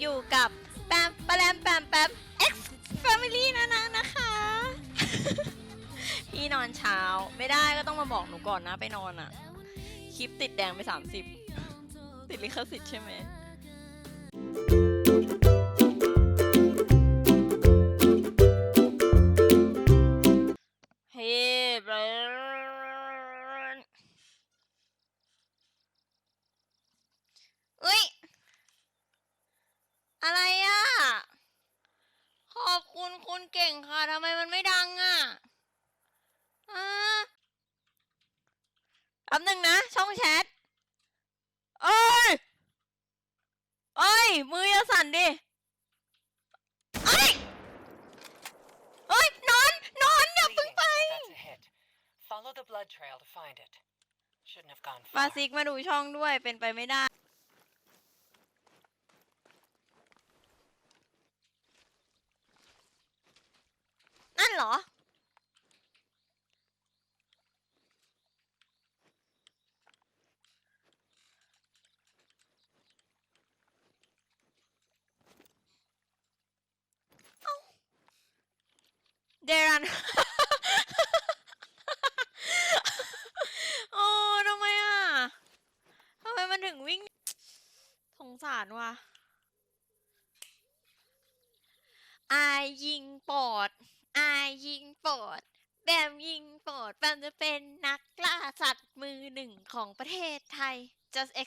อยู่กับแปมปแปมแปมแปม X Family นะนะนะคะ พี่นอนเช้าไม่ได้ก็ต้องมาบอกหนูก่อนนะไปนอนอะ่ะ คลิปติดแดงไป 30 ติดลิขสิทธิ์ใช่ไหม คุณคุณเก่งค่ะทำไมมันไม่ดังอะอ่าแป๊บหนึ่งนะ ช่องแชทเอ้ยเอ้ย มืออย่าสั่นดิเอ้ยเอ้ย นอน นอน อย่าเพิ่ง Bleeding. ไป That's a hit. Follow the blood trail to find it. Shouldn't have gone ฟา far. ซิกมาดูช่องด้วยเป็นไปไม่ได้ นั่นเหรอเอ้าเดรัน โอ้ทำไมอะทำไมมันถึงวิ่ง สงสารว่ะ อายยิงปอด อายยิงปอดแบมยิงปอดแบมจะเป็นนักล่าสัตว์มือหนึ่งของประเทศไทย just X